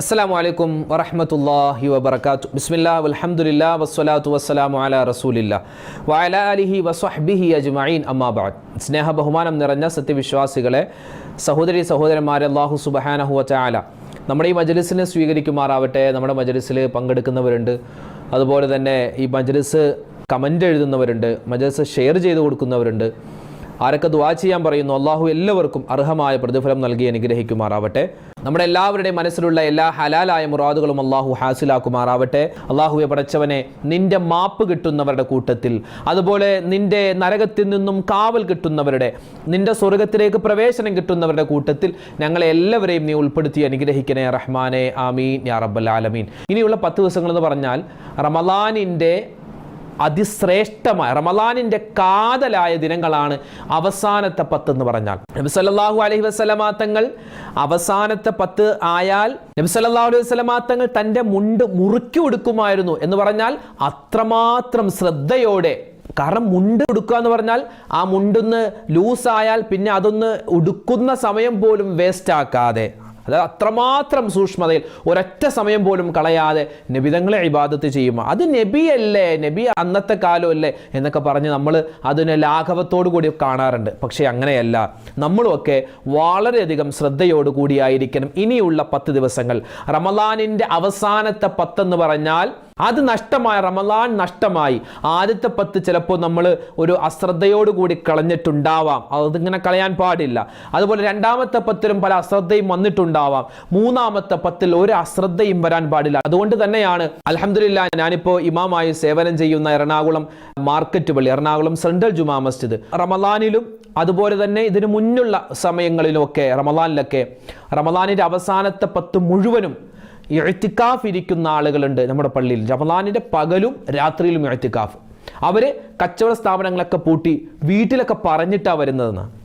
അസ്സാം വലൈക്കും വറഹമത്തല്ലാഹി വബർക്കാത്തു ബിസ്മില്ലാ അലഹമുല്ലാ വസ്സലാത്തു വസ്സലാമു അല റസൂലില്ല വഅല അലിഹി വസ്വഹ്ബിഹി അജ്മഈൻ അമ്മാബാദ് സ്നേഹ ബഹുമാനം നിറഞ്ഞ സത്യവിശ്വാസികളെ സഹോദരി സഹോദരന്മാരെ അള്ളാഹു സുബഹാനഹു വചാല നമ്മുടെ ഈ മജലിസിനെ സ്വീകരിക്കുമാറാവട്ടെ. നമ്മുടെ മജലിസിൽ പങ്കെടുക്കുന്നവരുണ്ട്. അതുപോലെ തന്നെ ഈ മജലിസ് കമന്റ് എഴുതുന്നവരുണ്ട്. മജലിസ് ഷെയർ ചെയ്ത് കൊടുക്കുന്നവരുണ്ട്. ആരൊക്കെ ദുവാ ചെയ്യാൻ പറയുന്നു അള്ളാഹു എല്ലാവർക്കും അർഹമായ പ്രതിഫലം നൽകി അനുഗ്രഹിക്കുമാറാവട്ടെ. നമ്മുടെ എല്ലാവരുടെയും മനസ്സിലുള്ള എല്ലാ ഹലാലായ മുറാദുകളും അള്ളാഹു ഹാസിലാക്കുമാറാവട്ടെ. അള്ളാഹുവെ പടച്ചവനെ നിന്റെ മാപ്പ് കിട്ടുന്നവരുടെ കൂട്ടത്തിൽ അതുപോലെ നിന്റെ നരകത്തിൽ നിന്നും കാവൽ കിട്ടുന്നവരുടെ നിന്റെ സ്വർഗത്തിലേക്ക് പ്രവേശനം കിട്ടുന്നവരുടെ കൂട്ടത്തിൽ ഞങ്ങളെ എല്ലാവരെയും നീ ഉൾപ്പെടുത്തി അനുഗ്രഹിക്കണേ റഹ്മാനെ ആമീൻ യാ റബ്ബൽ ആലമീൻ. ഇനിയുള്ള പത്ത് ദിവസങ്ങൾ എന്ന് പറഞ്ഞാൽ റമലാനിന്റെ അതിശ്രേഷ്ഠമായ റമലാനിന്റെ കാതലായ ദിനങ്ങളാണ് അവസാനത്തെ പത്ത് എന്ന് പറഞ്ഞാൽ. നബി സല്ലല്ലാഹു അലൈഹി വസല്ലമ തങ്ങൾ അവസാനത്തെ പത്ത് ആയാൽ നബി സല്ലല്ലാഹു അലൈഹി വസല്ലമ തങ്ങൾ തന്റെ മുണ്ട് മുറുക്കി കൊടുക്കുമായിരുന്നു എന്ന് പറഞ്ഞാൽ അത്രമാത്രം ശ്രദ്ധയോടെ കാരണം മുണ്ട് ഉടുക്കുക എന്ന് പറഞ്ഞാൽ ആ മുണ്ടൊന്ന് ലൂസായാൽ പിന്നെ അതൊന്ന് ഉടുക്കുന്ന സമയം പോലും വേസ്റ്റ് ആക്കാതെ അതായത് അത്രമാത്രം സൂക്ഷ്മതയിൽ ഒരൊറ്റ സമയം പോലും കളയാതെ നബിതങ്ങളെ ഇബാദത്ത് ചെയ്യുമ്പോൾ അത് നബിയല്ലേ? നബി അന്നത്തെ കാലമല്ലേ? എന്നൊക്കെ പറഞ്ഞ് നമ്മൾ അതിനെ ലാഘവത്തോടു കൂടി കാണാറുണ്ട്. പക്ഷേ അങ്ങനെയല്ല. നമ്മളുമൊക്കെ വളരെയധികം ശ്രദ്ധയോടുകൂടിയായിരിക്കണം ഇനിയുള്ള പത്ത് ദിവസങ്ങൾ. റമലാനിന്റെ അവസാനത്തെ പത്തെന്ന് പറഞ്ഞാൽ അത് നഷ്ടമായ റമലാൻ നഷ്ടമായി. ആദ്യത്തെ പത്ത് ചിലപ്പോൾ നമ്മൾ ഒരു അശ്രദ്ധയോടുകൂടി കളഞ്ഞിട്ടുണ്ടാവാം. അതിങ്ങനെ കളയാൻ പാടില്ല. അതുപോലെ രണ്ടാമത്തെ പത്തിലും പല അശ്രദ്ധയും വന്നിട്ടുണ്ടാവാം. മൂന്നാമത്തെ പത്തിൽ ഒരു അശ്രദ്ധയും വരാൻ പാടില്ല. അതുകൊണ്ട് തന്നെയാണ് അലഹമില്ല ഞാനിപ്പോൾ ഇമാമായി സേവനം ചെയ്യുന്ന എറണാകുളം മാർക്കറ്റ് പള്ളി എറണാകുളം സെൻട്രൽ ജുമാ മസ്ജിദ്. റമലാനിലും അതുപോലെ തന്നെ ഇതിനു മുന്നുള്ള സമയങ്ങളിലുമൊക്കെ റമലാനിലൊക്കെ റമലാനിന്റെ അവസാനത്തെ പത്ത് മുഴുവനും എഴുത്തിക്കാഫ് ഇരിക്കുന്ന ആളുകളുണ്ട് നമ്മുടെ പള്ളിയിൽ. ജമദാനിന്റെ പകലും രാത്രിയിലും എഴുത്തിക്കാഫ് അവർ കച്ചവട സ്ഥാപനങ്ങളൊക്കെ പൂട്ടി വീട്ടിലൊക്കെ പറഞ്ഞിട്ടാണ് വരുന്നതെന്ന്.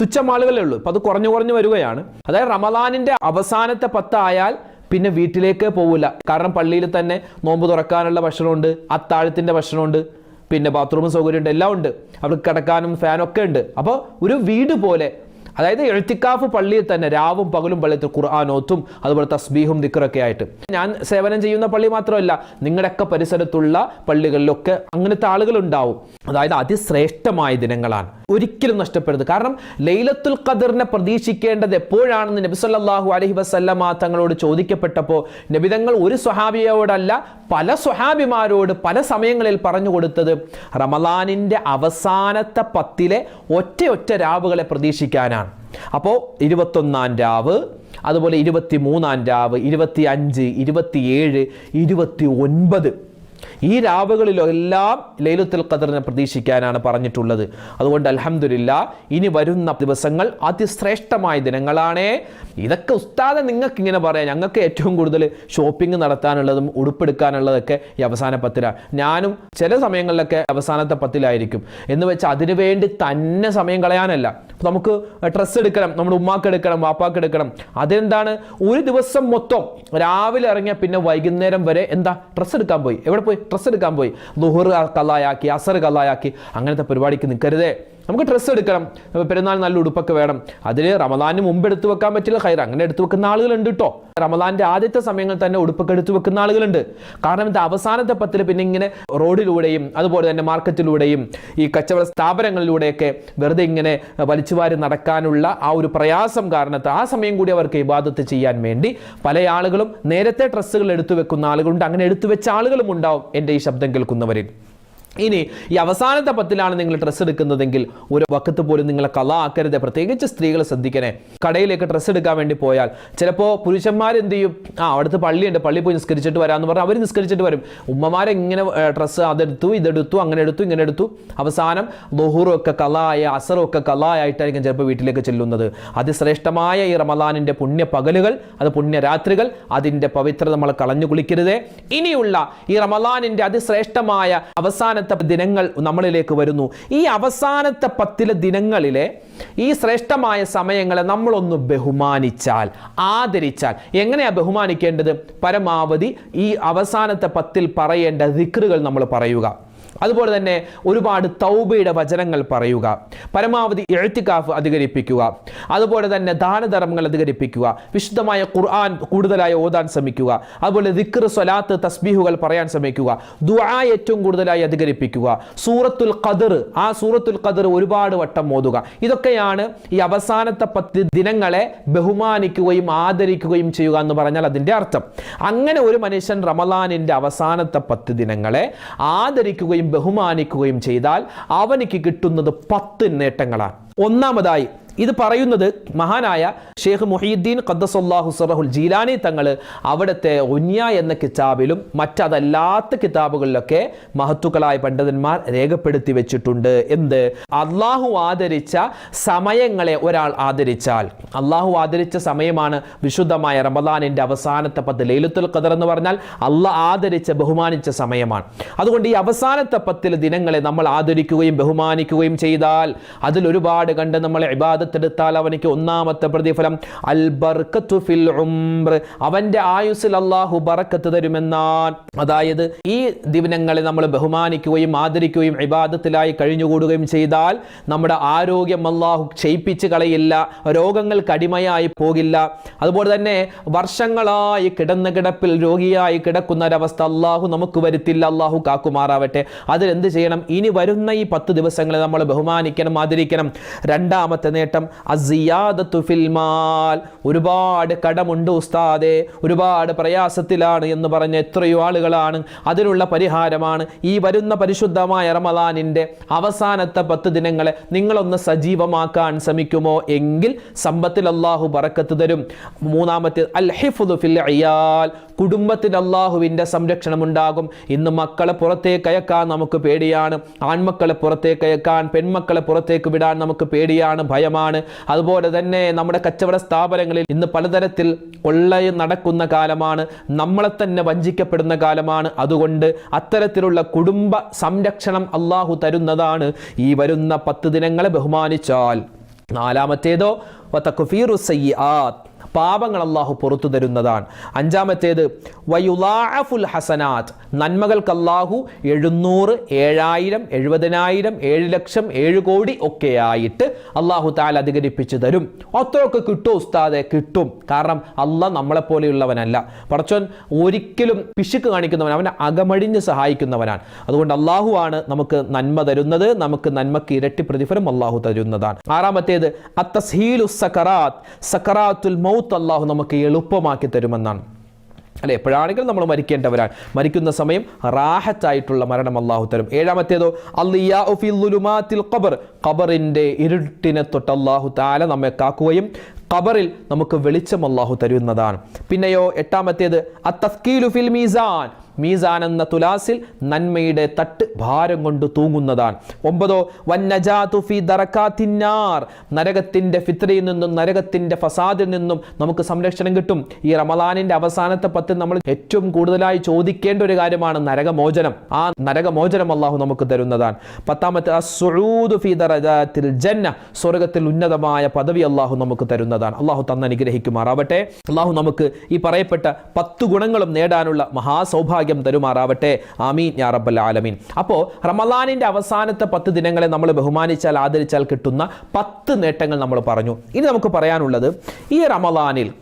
തുച്ഛം ആളുകളേ ഉള്ളൂ. അപ്പോൾ അത് കുറഞ്ഞു കുറഞ്ഞു വരികയാണ്. അതായത് റമദാനിന്റെ അവസാനത്തെ പത്തായാൽ പിന്നെ വീട്ടിലേക്ക് പോവില്ല. കാരണം പള്ളിയിൽ തന്നെ നോമ്പ് തുറക്കാനുള്ള ഭക്ഷണമുണ്ട് അത്താഴത്തിന്റെ ഭക്ഷണമുണ്ട് പിന്നെ ബാത്റൂം സൗകര്യമുണ്ട് എല്ലാം ഉണ്ട്. അവർക്ക് കിടക്കാനും ഫാനൊക്കെ ഉണ്ട്. അപ്പോൾ ഒരു വീട് പോലെ അതായത് എഴുത്തിക്കാഫ് പള്ളിയിൽ തന്നെ രാവും പകലും പള്ളിയിൽ ഖുർആാനോത്തും അതുപോലെ തസ്ബീഹും ദിക്കറൊക്കെ ആയിട്ട്. ഞാൻ സേവനം ചെയ്യുന്ന പള്ളി മാത്രമല്ല നിങ്ങളുടെയൊക്കെ പരിസരത്തുള്ള പള്ളികളിലൊക്കെ അങ്ങനത്തെ ആളുകൾ ഉണ്ടാവും അതായത് അതിശ്രേഷ്ഠമായ ദിനങ്ങളാണ്. ഒരിക്കലും നഷ്ടപ്പെടരുത്. കാരണം ലൈലത്തുൽ ഖദറിനെ പ്രതീക്ഷിക്കേണ്ടത് എപ്പോഴാണെന്ന് നബി സല്ലല്ലാഹു അലൈഹി വസല്ലമ തങ്ങളോട് ചോദിക്കപ്പെട്ടപ്പോൾ നബിതങ്ങൾ ഒരു സ്വഹാബിയോടല്ല പല സ്വഹാബിമാരോട് പല സമയങ്ങളിൽ പറഞ്ഞു കൊടുത്തത് റമലാനിന്റെ അവസാനത്തെ പത്തിലെ ഒറ്റ ഒറ്റ രാവുകളെ പ്രതീക്ഷിക്കാനാണ്. അപ്പോൾ ഇരുപത്തൊന്നാം രാവ് അതുപോലെ ഇരുപത്തി മൂന്നാം രാവ് ഇരുപത്തി അഞ്ച് ഇരുപത്തിയേഴ് ഇരുപത്തി ഒൻപത് ഈ രാവുകളിലെല്ലാം ലൈലത്തുൽ ഖദറിനെ പ്രതീക്ഷിക്കാനാണ് പറഞ്ഞിട്ടുള്ളത്. അതുകൊണ്ട് അലഹമില്ല ഇനി വരുന്ന ദിവസങ്ങൾ അതിശ്രേഷ്ഠമായ ദിനങ്ങളാണേ. ഇതൊക്കെ ഉസ്താദെ നിങ്ങൾക്ക് ഇങ്ങനെ പറയാം. ഞങ്ങൾക്ക് ഏറ്റവും കൂടുതൽ ഷോപ്പിംഗ് നടത്താനുള്ളതും ഉടുപ്പെടുക്കാനുള്ളതൊക്കെ ഈ അവസാന പത്തിലാണ് ഞാനും ചില സമയങ്ങളിലൊക്കെ അവസാനത്തെ പത്തിലായിരിക്കും. എന്ന് വെച്ചാൽ അതിനു വേണ്ടി തന്നെ സമയം കളയാനല്ല. നമുക്ക് ഡ്രസ്സ് എടുക്കണം നമ്മുടെ ഉമ്മാക്ക് എടുക്കണം വാപ്പാക്ക് എടുക്കണം. അതെന്താണ്? ഒരു ദിവസം മൊത്തം രാവിലെ ഇറങ്ങിയ പിന്നെ വൈകുന്നേരം വരെ എന്താ? ഡ്രസ്സ് എടുക്കാൻ പോയി. എവിടെ പോയി? ഡ്രസ്സ് എടുക്കാൻ പോയി. ലുഹർ കലായാക്കി അസർ കലായാക്കി അങ്ങനത്തെ പരിപാടിക്ക് നിൽക്കരുതേ. നമുക്ക് ഡ്രസ്സ് എടുക്കണം. പെരുന്നാൾ നല്ല ഉടുപ്പൊക്കെ വേണം. അതിൽ റമദാനിന് മുമ്പ് എടുത്തു വെക്കാൻ പറ്റില്ല ഹൈർ അങ്ങനെ എടുത്തു വെക്കുന്ന ആളുകളുണ്ട് കേട്ടോ റമദാന്റെ ആദ്യത്തെ സമയങ്ങളിൽ തന്നെ ഉടുപ്പൊക്കെ എടുത്തു വെക്കുന്ന ആളുകളുണ്ട്. കാരണം ഇത് അവസാനത്തെ പത്തിൽ പിന്നെ ഇങ്ങനെ റോഡിലൂടെയും അതുപോലെ തന്നെ മാർക്കറ്റിലൂടെയും ഈ കച്ചവട സ്ഥാപനങ്ങളിലൂടെയൊക്കെ വെറുതെ ഇങ്ങനെ വലിച്ചുവാരി നടക്കാനുള്ള ആ ഒരു പ്രയാസം കാരണത്ത് ആ സമയം കൂടി അവർക്ക് ഇബാദത്ത് ചെയ്യാൻ വേണ്ടി പല ആളുകളും നേരത്തെ ഡ്രസ്സുകൾ എടുത്തു വെക്കുന്ന ആളുകളുണ്ട്. അങ്ങനെ എടുത്തു വെച്ച ആളുകളും ഉണ്ടാവും എന്റെ ഈ ശബ്ദം കേൾക്കുന്നവരിൽ. ഇനി ഈ അവസാനത്തെ പത്തിലാണ് നിങ്ങൾ ഡ്രസ്സ് എടുക്കുന്നതെങ്കിൽ ഒരു വക്കത്ത് പോലും നിങ്ങളെ കല ആക്കരുത് പ്രത്യേകിച്ച് സ്ത്രീകൾ ശ്രദ്ധിക്കണേ. കടയിലേക്ക് ഡ്രസ്സ് എടുക്കാൻ വേണ്ടി പോയാൽ ചിലപ്പോൾ പുരുഷന്മാർ എന്ത് ചെയ്യും? ആ അടുത്ത് പള്ളിയുണ്ട്. പള്ളി പോയി നിസ്കരിച്ചിട്ട് വരാമെന്ന് പറഞ്ഞാൽ അവർ നിസ്കരിച്ചിട്ട് വരും. ഉമ്മമാരെ ഇങ്ങനെ ഡ്രസ്സ് അതെടുത്തു ഇതെടുത്തു അങ്ങനെ എടുത്തു ഇങ്ങനെ എടുത്തു. അവസാനം ബഹൂറും ഒക്കെ കലായ അസറും ഒക്കെ കലായായിട്ടായിരിക്കും ചിലപ്പോൾ വീട്ടിലേക്ക് ചെല്ലുന്നത്. അതിശ്രേഷ്ഠമായ ഈ റമദാനിന്റെ പുണ്യ പകലുകൾ അത് പുണ്യ രാത്രികൾ അതിന്റെ പവിത്രത നമ്മൾ കളഞ്ഞു കുളിക്കരുതേ. ഇനിയുള്ള ഈ റമദാനിന്റെ അതിശ്രേഷ്ഠമായ അവസാനത്തെ ദിനങ്ങൾ നമ്മളിലേക്ക് വരുന്നു. ഈ അവസാനത്തെ പത്തിലെ ദിനങ്ങളിലെ ഈ ശ്രേഷ്ഠമായ സമയങ്ങളെ നമ്മളൊന്ന് ബഹുമാനിച്ചാൽ ആദരിച്ചാൽ. എങ്ങനെയാ ബഹുമാനിക്കേണ്ടത്? പരമാവധി ഈ അവസാനത്തെ പത്തിൽ പറയേണ്ട ദിക്റുകൾ നമ്മൾ പറയുക. അതുപോലെ തന്നെ ഒരുപാട് തൗബയുടെ വചനങ്ങൾ പറയുക പരമാവധി എഴുത്തിക്കാഫ് അധികരിപ്പിക്കുക അതുപോലെ തന്നെ ദാനധർമ്മങ്ങൾ അധികരിപ്പിക്കുക വിശുദ്ധമായ ഖുർആൻ കൂടുതലായി ഓതാൻ ശ്രമിക്കുക അതുപോലെ ദിക്ർ സ്വലാത്ത് തസ്ബീഹുകൾ പറയാൻ ശ്രമിക്കുക ദുആ ഏറ്റവും കൂടുതലായി അധികരിപ്പിക്കുക സൂറത്തുൽ ഖദർ ആ സൂറത്തുൽ ഖദർ ഒരുപാട് വട്ടം ഓതുക. ഇതൊക്കെയാണ് ഈ അവസാനത്തെ പത്ത് ദിനങ്ങളെ ബഹുമാനിക്കുകയും ആദരിക്കുകയും ചെയ്യുക എന്ന് പറഞ്ഞാൽ അതിന്റെ അർത്ഥം. അങ്ങനെ ഒരു മനുഷ്യൻ റമലാനിന്റെ അവസാനത്തെ പത്ത് ദിനങ്ങളെ ആദരിക്കുകയും ബഹുമാനിക്കുകയും ചെയ്താൽ അവനിക്ക് കിട്ടുന്നത് പത്ത് നേട്ടങ്ങളാണ്. ഒന്നാമതായി ഇത് പറയുന്നത് മഹാനായ ഷേഖ് മുഹീദ്ദീൻ ഖദ്ദസല്ലാഹു സറഹുൽ ജീലാനി തങ്ങൾ അവിടുത്തെ ഉന്യ എന്ന കിതാബിലും മറ്റതല്ലാത്ത കിതാബുകളിലൊക്കെ മഹത്തുക്കളായ പണ്ഡിതന്മാർ രേഖപ്പെടുത്തി വെച്ചിട്ടുണ്ട് എന്ത്? അള്ളാഹു ആദരിച്ച സമയങ്ങളെ ഒരാൾ ആദരിച്ചാൽ. അള്ളാഹു ആദരിച്ച സമയമാണ് വിശുദ്ധമായ റമദാനിന്റെ അവസാനത്തെ പത്ത് ലൈലത്തുൽ ഖദർ എന്ന് പറഞ്ഞാൽ അള്ളാഹ് ആദരിച്ച ബഹുമാനിച്ച സമയമാണ്. അതുകൊണ്ട് ഈ അവസാനത്തെ പത്തിൽ ദിനങ്ങളെ നമ്മൾ ആദരിക്കുകയും ബഹുമാനിക്കുകയും ചെയ്താൽ അതിൽ ഒരുപാട് കണ്ട് നമ്മൾ ഇബാദത്തെടുത്താൽ അവനിക്ക് ഒന്നാമത്തെ പ്രതിഫലം അൽ ബർക്കത്തു ഫിൽ ഉംർ. അവന്റെ ആയുസ്സിൽ അള്ളാഹു ബറക്കത്ത് തരുമെന്നാൻ അതായത് ഈ ദിനങ്ങളെ നമ്മൾ ബഹുമാനിക്കുകയും ആദരിക്കുകയും ഇബാദത്തിലായി കഴിഞ്ഞുകൂടുകയും ചെയ്താൽ നമ്മുടെ ആരോഗ്യം അള്ളാഹു ക്ഷയിപ്പിച്ച് കളയില്ല രോഗങ്ങൾക്ക് അടിമയായി പോകില്ല. അതുപോലെ തന്നെ വർഷങ്ങളായി കിടന്ന കിടപ്പിൽ രോഗിയായി കിടക്കുന്ന ഒരവസ്ഥ അള്ളാഹു നമുക്ക് വരുത്തില്ല അള്ളാഹു കാക്കുമാറാവട്ടെ. അതിലെന്ത് ചെയ്യണം? ഇനി വരുന്ന ഈ പത്ത് ദിവസങ്ങളെ നമ്മൾ ബഹുമാനിക്കണം ആദരിക്കണം. രണ്ടാമത്തെ നേട്ടം അസിയാദത്തു ഫിൽമാൽ ഒരുപാട് കടമുണ്ട് ഉസ്താദെ. ഒരുപാട് പ്രയാസത്തിലാണ് എന്ന് പറഞ്ഞ എത്രയോ ആളുകളാണ്. അതിനുള്ള പരിഹാരമാണ് ഈ വരുന്ന പരിശുദ്ധമായ റമദാനിന്റെ അവസാനത്തെ പത്ത് ദിനങ്ങളെ നിങ്ങളൊന്ന് സജീവമാക്കാൻ ശ്രമിക്കുമോ എങ്കിൽ സമ്പത്തിൽ അള്ളാഹു പറക്കത്ത് തരും. മൂന്നാമത്തെ അൽ ഫിൽ അയ്യാൽ കുടുംബത്തിൽ അള്ളാഹുവിന്റെ സംരക്ഷണം ഉണ്ടാകും ഇന്ന് മക്കളെ പുറത്തേക്ക് അയക്കാൻ നമുക്ക് പേടിയാണ്. ആൺമക്കളെ പുറത്തേക്ക് അയക്കാൻ പെൺമക്കളെ പുറത്തേക്ക് വിടാൻ നമുക്ക് പേടിയാണ് ഭയമാണ്. അതുപോലെ തന്നെ നമ്മുടെ കച്ചവട സ്ഥാപനങ്ങളിൽ ഇന്ന് പലതരത്തിൽ കൊള്ളയും നടക്കുന്ന കാലമാണ്. നമ്മളെ തന്നെ വഞ്ചിക്കപ്പെടുന്ന കാലമാണ്. അതുകൊണ്ട് അത്തരത്തിലുള്ള കുടുംബ സംരക്ഷണം അള്ളാഹു തരുന്നതാണ് ഈ വരുന്ന പത്ത് ദിനങ്ങളെ ബഹുമാനിച്ചാൽ. നാലാമത്തേതോ വതക്ഫീറു സയ്യിആത്ത്. പാപങ്ങൾ അള്ളാഹു പുറത്തു തരുന്നതാണ്. അഞ്ചാമത്തേത് വയുലാഫുൽ ഹസനാത്ത്. നന്മകൾക്ക് അള്ളാഹു എഴുന്നൂറ് ഏഴായിരം എഴുപതിനായിരം ഏഴ് ലക്ഷം ഏഴ് കോടി ഒക്കെ ആയിട്ട് അള്ളാഹു താൽ അധികരിപ്പിച്ചു തരും. അത്രയൊക്കെ കിട്ടും ഉസ്താദെ കിട്ടും. കാരണം അള്ളാഹ് നമ്മളെപ്പോലെയുള്ളവനല്ല പടച്ചോൻ ഒരിക്കലും പിശുക്ക് കാണിക്കുന്നവൻ അവനെ അകമഴിഞ്ഞ് സഹായിക്കുന്നവനാണ്. അതുകൊണ്ട് അള്ളാഹു ആണ് നമുക്ക് നന്മ തരുന്നത് നമുക്ക് നന്മക്ക് ഇരട്ടി പ്രതിഫലം അള്ളാഹു തരുന്നതാണ്. ആറാമത്തേത് അത്തസ്ഹീലു സക്കറാത്ത്. സക്കറാത്തുൽ മൗത്ത് അള്ളാഹു നമുക്ക് എളുപ്പമാക്കി തരുമെന്നാണ്. അല്ലെ എപ്പോഴാണെങ്കിലും നമ്മൾ മരിക്കേണ്ടവരാണ്. മരിക്കുന്ന സമയം റാഹത്തായിട്ടുള്ള മരണം അള്ളാഹു തരും. ഏഴാമത്തേതോ അല്ലിയാത്തിൽ ഖബർ. ഖബറിന്റെ ഇരുട്ടിനെ തൊട്ട് അള്ളാഹു താല നമ്മെ കാക്കുകയും ഖബറിൽ നമുക്ക് വെളിച്ചം അള്ളാഹു തരുന്നതാണ്. പിന്നെയോ എട്ടാമത്തേത് അത്തസ്കീലു ഫിൽ മീസാൻ. മീസാൻ എന്ന തുലാസിൽ നന്മയുടെ തട്ട് ഭാരം കൊണ്ട് തൂങ്ങുന്നതാണ്. ഒമ്പതോ വന്നജാതു ഫി ദറക്കാത്തിന്നാർ നരകത്തിന്റെ ഫിത്രയിൽ നിന്നും നരകത്തിന്റെ ഫസാദിൽ നിന്നും നമുക്ക് സംരക്ഷണം കിട്ടും. ഈ റമദാനിന്റെ അവസാനത്തെ പത്തിൽ നമ്മൾ ഏറ്റവും കൂടുതലായി ചോദിക്കേണ്ട ഒരു കാര്യമാണ് നരകമോചനം. ആ നരകമോചനം അള്ളാഹു നമുക്ക് തരുന്നതാണ്. പത്താമത്തെ ഫി ജന്ന. സ്വർഗത്തിൽ ഉന്നതമായ പദവി അള്ളാഹു നമുക്ക് തരുന്നതാണ്. അള്ളാഹു തന്നനുഗ്രഹിക്കുമാറാവട്ടെ അള്ളാഹു നമുക്ക് ഈ പറയപ്പെട്ട പത്ത് ഗുണങ്ങളും നേടാനുള്ള മഹാസൗഭാഗ്യം തരുമാറാവട്ടെ. ആമീൻ യാ റബ്ബൽ ആലമീൻ. അപ്പോൾ റമലാനിന്റെ അവസാനത്തെ പത്ത് ദിനങ്ങളെ നമ്മൾ ബഹുമാനിച്ചാൽ ആദരിച്ചാൽ കിട്ടുന്ന പത്ത് നേട്ടങ്ങൾ നമ്മൾ പറഞ്ഞു. ഇനി നമുക്ക് പറയാനുള്ളത് ഈ റമലാനിൽ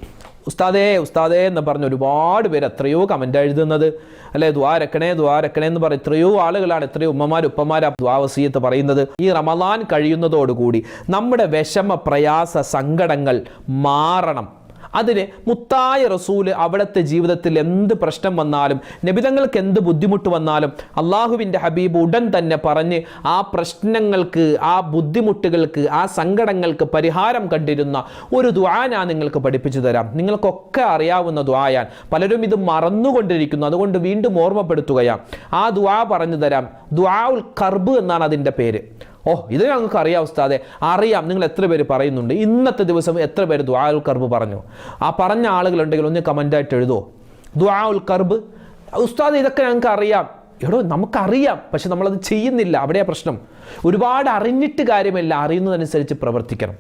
ഉസ്താദേ ഉസ്താദേ എന്ന് പറഞ്ഞ് ഒരുപാട് പേര് എത്രയോ കമന്റ് എഴുതുന്നത്. അല്ലെ ദ്വാരക്കണേ ദ്വാരക്കണേ എന്ന് പറയും എത്രയോ ആളുകളാണ് എത്രയോ ഉമ്മമാർ ഉപ്പമാർ ദ്വാവസീയത്ത് പറയുന്നത്. ഈ റമദാൻ കഴിയുന്നതോടുകൂടി നമ്മുടെ വിഷമ പ്രയാസ സങ്കടങ്ങൾ മാറണം. അതിന് മുത്തായ റസൂൽ അവിടുത്തെ ജീവിതത്തിൽ എന്ത് പ്രശ്നം വന്നാലും നബിതങ്ങൾക്ക് എന്ത് ബുദ്ധിമുട്ട് വന്നാലും അള്ളാഹുവിന്റെ ഹബീബ് ഉടൻ തന്നെ പറഞ്ഞ് ആ പ്രശ്നങ്ങൾക്ക് ആ ബുദ്ധിമുട്ടുകൾക്ക് ആ സങ്കടങ്ങൾക്ക് പരിഹാരം കണ്ടിരുന്ന ഒരു ദ്വാ ഞാൻ നിങ്ങൾക്ക് പഠിപ്പിച്ചു തരാം. നിങ്ങൾക്കൊക്കെ അറിയാവുന്ന ദ്വായാൻ പലരും ഇത് മറന്നുകൊണ്ടിരിക്കുന്നു. അതുകൊണ്ട് വീണ്ടും ഓർമ്മപ്പെടുത്തുകയാണ്. ആ ദ്വാ പറഞ്ഞു തരാം. ദ്വാ ഉൽ കർബ് എന്നാണ് അതിന്റെ പേര്. ഓ ഇത് ഞങ്ങൾക്ക് അറിയാം ഉസ്താദെ. അറിയാം. നിങ്ങൾ എത്ര പേര് പറയുന്നുണ്ട്. ഇന്നത്തെ ദിവസം എത്ര പേര് ദ്വാൽ കർബ് പറഞ്ഞു? ആ പറഞ്ഞ ആളുകളുണ്ടെങ്കിൽ ഒന്ന് കമന്റായിട്ട് എഴുതോ. ദ്വാഉൽ കർബ്. ഉസ്താദ് ഇതൊക്കെ ഞങ്ങൾക്ക് അറിയാം. എടോ നമുക്കറിയാം. പക്ഷെ നമ്മളത് ചെയ്യുന്നില്ല. അവിടെയാ പ്രശ്നം. ഒരുപാട് അറിഞ്ഞിട്ട് കാര്യമില്ല. അറിയുന്നതനുസരിച്ച് പ്രവർത്തിക്കണം.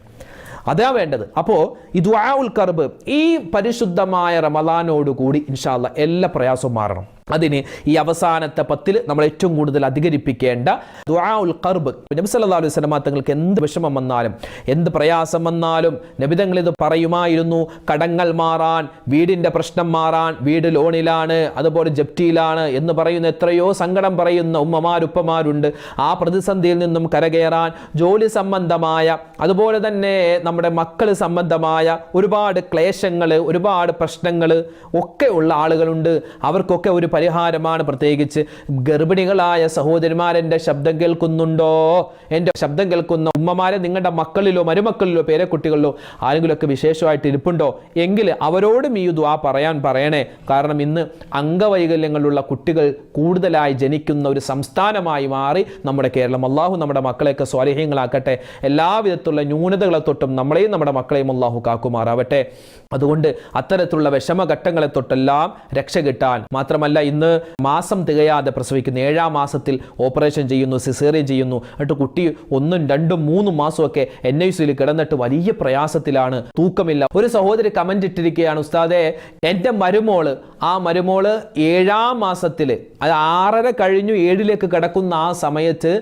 അതാ വേണ്ടത്. അപ്പോൾ ഈ ദ്വാ ഉൽ കർബ് ഈ പരിശുദ്ധമായ റമദാനോടുകൂടി ഇൻഷാല്ല എല്ലാ പ്രയാസവും മാറണം. അതിന് ഈ അവസാനത്തെ പത്തിൽ നമ്മൾ ഏറ്റവും കൂടുതൽ അധികരിപ്പിക്കേണ്ട ദുആ ഉൽ കർബ് നബി സല്ലല്ലാഹു അലൈഹി വസല്ലം തങ്ങൾക്ക് എന്ത് വിഷമം വന്നാലും എന്ത് പ്രയാസം വന്നാലും നബി തങ്ങൾ ഇത് പറയുമായിരുന്നു. കടങ്ങൾ മാറാൻ വീടിന്റെ പ്രശ്നം മാറാൻ വീട് ലോണിലാണ് അതുപോലെ ജപ്റ്റിയിലാണ് എന്ന് പറയുന്ന എത്രയോ സങ്കടം പറയുന്ന ഉമ്മമാരുപ്പമാരുണ്ട്. ആ പ്രതിസന്ധിയിൽ നിന്നും കരകയറാൻ ജോലി സംബന്ധമായ അതുപോലെ തന്നെ നമ്മുടെ മക്കൾ സംബന്ധമായ ഒരുപാട് ക്ലേശങ്ങൾ ഒരുപാട് പ്രശ്നങ്ങൾ ഒക്കെ ഉള്ള ആളുകളുണ്ട്. അവർക്കൊക്കെ ഒരു പരിഹാരമാണ് പ്രത്യേകിച്ച് ഗർഭിണികളായ സഹോദരിമാരെന്റെ ശബ്ദം കേൾക്കുന്നുണ്ടോ? എന്റെ ശബ്ദം കേൾക്കുന്ന ഉമ്മമാരെ നിങ്ങളുടെ മക്കളിലോ മരുമക്കളിലോ പേരക്കുട്ടികളിലോ ആരെങ്കിലുമൊക്കെ വിശേഷമായിട്ട് ഇരിപ്പുണ്ടോ? എങ്കിൽ അവരോടും ഈ ദ്വാ പറയാൻ പറയണേ. കാരണം ഇന്ന് അംഗവൈകല്യങ്ങളുള്ള കുട്ടികൾ കൂടുതലായി ജനിക്കുന്ന ഒരു സംസ്ഥാനമായി മാറി നമ്മുടെ കേരളം. അള്ളാഹു നമ്മുടെ മക്കളെയൊക്കെ സ്വാലിഹ്യങ്ങളാക്കട്ടെ എല്ലാവിധത്തിലുള്ള ന്യൂനതകളെ തൊട്ടും നമ്മളെയും നമ്മുടെ മക്കളെയും അള്ളാഹു കാക്കുമാറാവട്ടെ. അതുകൊണ്ട് അത്തരത്തിലുള്ള വിഷമഘട്ടങ്ങളെ തൊട്ടെല്ലാം രക്ഷ കിട്ടാൻ മാത്രമല്ല ഇന്ന് മാസം തികയാതെ പ്രസവിക്കുന്നു. ഏഴാം മാസത്തിൽ ഓപ്പറേഷൻ ചെയ്യുന്നു സിസേറിയൻ ചെയ്യുന്നു. എന്നിട്ട് കുട്ടി ഒന്നും രണ്ടും മൂന്നും മാസമൊക്കെ എൻ ഐ സിയിൽ കിടന്നിട്ട് വലിയ പ്രയാസത്തിലാണ് തൂക്കമില്ല. ഒരു സഹോദരി കമന്റ് ഇട്ടിരിക്കുകയാണ് ഉസ്താദെ എന്റെ മരുമോൾ ആ മരുമോൾ ഏഴാം മാസത്തിൽ അത് ആറര കഴിഞ്ഞു ഏഴിലേക്ക് കിടക്കുന്ന ആ സമയത്ത്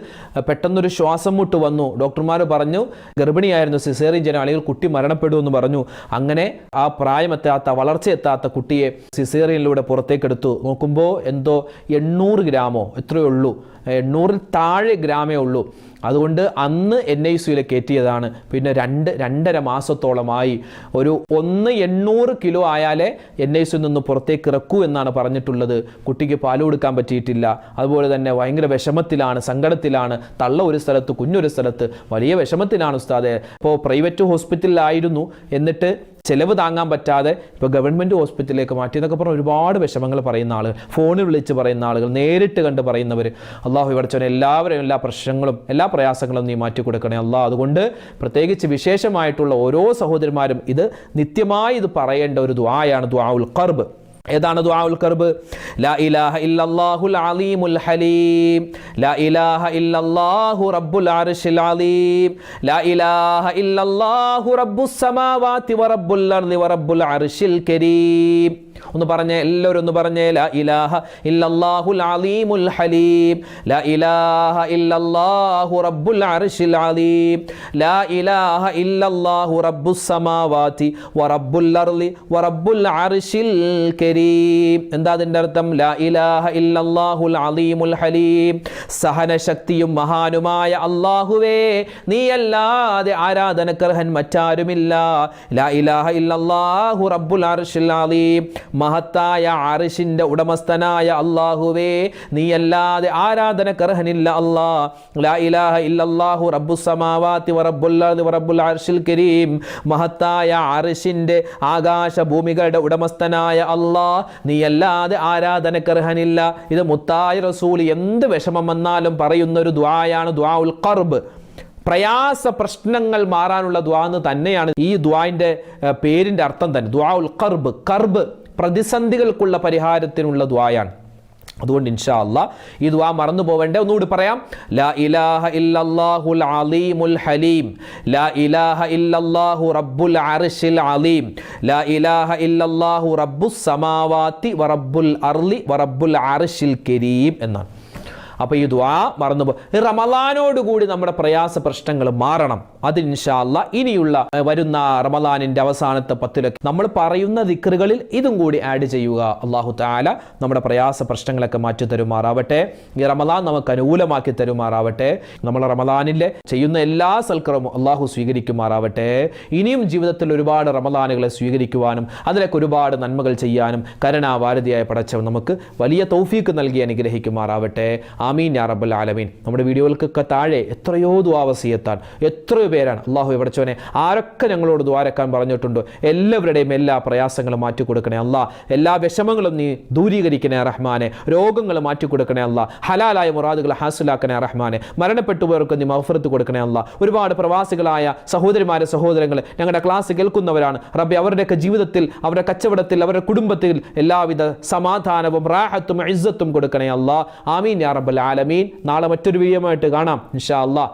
പെട്ടെന്നൊരു ശ്വാസം മുട്ട് വന്നു. ഡോക്ടർമാർ പറഞ്ഞു ഗർഭിണിയായിരുന്നു സിസേറിയൻ ജനം അല്ലെങ്കിൽ കുട്ടി മരണപ്പെടുമെന്ന് പറഞ്ഞു. അങ്ങനെ ആ പ്രായമെത്താത്ത വളർച്ചയെത്താത്ത കുട്ടിയെ സിസേറിയനിലൂടെ പുറത്തേക്കെടുത്തു. നോക്കുമ്പോൾ എന്തോ എണ്ണൂറ് ഗ്രാമോ എത്രയേ ഉള്ളൂ. എണ്ണൂറിൽ താഴെ ഗ്രാമേ ഉള്ളൂ. അതുകൊണ്ട് അന്ന് എൻ ഐ സിയിൽ കയറ്റിയതാണ്. പിന്നെ രണ്ട് രണ്ടര മാസത്തോളമായി. ഒരു ഒന്ന് എണ്ണൂറ് കിലോ ആയാലേ എൻ ഐ സിയിൽ നിന്ന് പുറത്തേക്ക് ഇറക്കൂ എന്നാണ് പറഞ്ഞിട്ടുള്ളത്. കുട്ടിക്ക് പാൽ കൊടുക്കാൻ പറ്റിയിട്ടില്ല. അതുപോലെ തന്നെ ഭയങ്കര വിഷമത്തിലാണ് സങ്കടത്തിലാണ്. തള്ള ഒരു സ്ഥലത്ത് കുഞ്ഞൊരു സ്ഥലത്ത് വലിയ വിഷമത്തിലാണ് ഉസ്താദെ. ഇപ്പോൾ പ്രൈവറ്റ് ഹോസ്പിറ്റലിലായിരുന്നു എന്നിട്ട് ചെലവ് താങ്ങാൻ പറ്റാതെ ഇപ്പോൾ ഗവൺമെന്റ് ഹോസ്പിറ്റലിലേക്ക് മാറ്റി എന്നൊക്കെ പറഞ്ഞ് ഒരുപാട് വിഷമങ്ങൾ പറയുന്ന ആളുകൾ ഫോണിൽ വിളിച്ച് പറയുന്ന ആളുകൾ നേരിട്ട് കണ്ട് പറയുന്നവർ അള്ളാഹു ഇവിടെ എല്ലാവരെയും എല്ലാ പ്രശ്നങ്ങളും എല്ലാ പ്രയാസങ്ങളും നീ മാറ്റി കൊടുക്കണേ അള്ളാഹ് അതുകൊണ്ട് പ്രത്യേകിച്ച് വിശേഷമായിട്ടുള്ള ഓരോ സഹോദരന്മാരും ഇത് നിത്യമായി ഇത് പറയേണ്ട ഒരു ദ്വായാണ് ദ്വാ ഉൽ കർബ് ഏതാണ് ദുആഉൽ കർബ്? ലാ ഇലാഹ ഇല്ലല്ലാഹുൽ അലീമുൽ ഹലീം. ലാ ഇലാഹ ഇല്ലല്ലാഹു റബ്ബുൽ അർശിൽ അലീം. ലാ ഇലാഹ ഇല്ലല്ലാഹു റബ്ബുസ് സമാവാതി വറബ്ബുൽ അർദി വറബ്ബുൽ അർശിൽ കരീം. ഒന്ന് പറഞ്ഞേ എല്ലാവരും ഒന്ന് പറഞ്ഞേ ലാ ഇലാഹ ഇല്ലല്ലാഹുൽ അലീമുൽ ഹലീം. ലാ ഇലാഹ ഇല്ലല്ലാഹു റബ്ബുൽ അർശിൽ അലീം. ലാ ഇലാഹ ഇല്ലല്ലാഹു റബ്ബുസ് സമാവാതി വറബ്ബുൽ അർളി വറബ്ബുൽ അർശിൽ കരീം. എന്താ അതിന്റെ അർത്ഥം? ലാ ഇലാഹ ഇല്ലല്ലാഹുൽ അലീമുൽ ഹലീം. സഹനശക്തിയും മഹാനുമായ അല്ലാഹുവേ നീയല്ലാതെ ആരാധനക്കർഹൻ മറ്റാരുമില്ല. ലാ ഇലാഹ ഇല്ലല്ലാഹു റബ്ബുൽ അർശിൽ അലീം. മഹത്തായ അറിഷിന്റെ ഉടമസ്ഥനായ അല്ലാഹുവേ നീയല്ലാതെ ആരാധനക്കർഹനില്ല അല്ലാ. ലാ ഇലാഹ ഇല്ലല്ലാഹു റബ്ബു സമാവാത്തി വറബ്ബുൽ അർശിൽ കരീം. മഹത്തായ അറിഷിന്റെ ആകാശ ഭൂമികളുടെ ഉടമസ്ഥനായ അല്ലാ ആരാധന ആരാധനക്കർഹനില്ല. ഇത് മുത്തായ റസൂൽ എന്ത് വിഷമം വന്നാലും പറയുന്ന ഒരു ദ്വായാണ് ദ്വാ ഉൽ കർബ് പ്രയാസ പ്രശ്നങ്ങൾ മാറാനുള്ള ദ്വാ എന്ന് തന്നെയാണ് ഈ ദ്വായിന്റെ പേരിന്റെ അർത്ഥം തന്നെ. ദ്വാ ഉൽ കർബ് കർബ് പ്രതിസന്ധികൾക്കുള്ള പരിഹാരത്തിനുള്ള ദ്വായാണ് അതുകൊണ്ട് ഇൻഷാ അല്ല ഈ ദുആ മറന്നു പോവേണ്ട. ഒന്നുകൂടി പറയാം. ലാ ഇലാഹ ഇല്ലല്ലാഹുൽ അലീമുൽ ഹലീം. ലാ ഇലാഹ ഇല്ലല്ലാഹു റബ്ബുൽ അർശിൽ അലീം. ലാ ഇലാഹ ഇല്ലല്ലാഹു റബ്ബുസ് സമാവാത്തി വറബ്ബുൽ അർലി വറബ്ബുൽ അർശിൽ കരീം എന്നാണ്. അപ്പോൾ ഈ ദ്വാ മറന്നു പോകും റമലാനോട് കൂടി നമ്മുടെ പ്രയാസ പ്രശ്നങ്ങൾ മാറണം. അത് ഇൻഷാല്ല ഇനിയുള്ള വരുന്ന റമലാനിന്റെ അവസാനത്തെ പത്തിലൊക്കെ നമ്മൾ പറയുന്ന ദിക്കറുകളിൽ ഇതും കൂടി ആഡ് ചെയ്യുക. അള്ളാഹു താല നമ്മുടെ പ്രയാസ പ്രശ്നങ്ങളൊക്കെ മാറ്റി തരുമാറാവട്ടെ. ഈ റമലാൻ നമുക്ക് അനുകൂലമാക്കി തരുമാറാവട്ടെ. നമ്മൾ റമലാനിലെ ചെയ്യുന്ന എല്ലാ സൽക്കറും അള്ളാഹു സ്വീകരിക്കുമാറാവട്ടെ. ഇനിയും ജീവിതത്തിൽ ഒരുപാട് റമലാനുകളെ സ്വീകരിക്കുവാനും അതിലൊക്കെ ഒരുപാട് നന്മകൾ ചെയ്യാനും കരുണാവാരതിയായ പടച്ചവൻ നമുക്ക് വലിയ തൗഫീക്ക് നൽകി അനുഗ്രഹിക്കുമാറാവട്ടെ. ആമീൻ യാ റബ്ബൽ ആലമീൻ. നമ്മുടെ വീഡിയോകൾക്കൊക്കെ താഴെ എത്രയോ ദ്വാവസീയത്താൻ എത്രയോ പേരാണ്. അള്ളാഹു എവിടച്ചവനെ ആരൊക്കെ ഞങ്ങളോട് ദ്വാരക്കാൻ പറഞ്ഞിട്ടുണ്ടോ? എല്ലാവരുടെയും എല്ലാ പ്രയാസങ്ങളും മാറ്റിക്കൊടുക്കണേ അല്ല. എല്ലാ വിഷമങ്ങളും നീ ദൂരീകരിക്കണേ റഹ്മാനെ. രോഗങ്ങൾ മാറ്റിക്കൊടുക്കണേ അല്ല. ഹലാലായ മുറാദുകൾ ഹാസിലാക്കണേ റഹ്മാനെ. മരണപ്പെട്ടുപോയവർക്ക് നീ മഹഫറത്ത് കൊടുക്കണേ അല്ല. ഒരുപാട് പ്രവാസികളായ സഹോദരിമാരെ സഹോദരങ്ങൾ ഞങ്ങളുടെ ക്ലാസ് കേൾക്കുന്നവരാണ്. റബ്ബി അവരുടെയൊക്കെ ജീവിതത്തിൽ അവരുടെ കച്ചവടത്തിൽ അവരുടെ കുടുംബത്തിൽ എല്ലാവിധ സമാധാനവും റാഹത്തും ഇസ്സത്തും കൊടുക്കണേ അല്ല. ആമീൻ യാ ആലമീൻ. നാളെ മറ്റൊരു വീഡിയോമായിട്ട് കാണാം. ഇൻഷാ അല്ലാ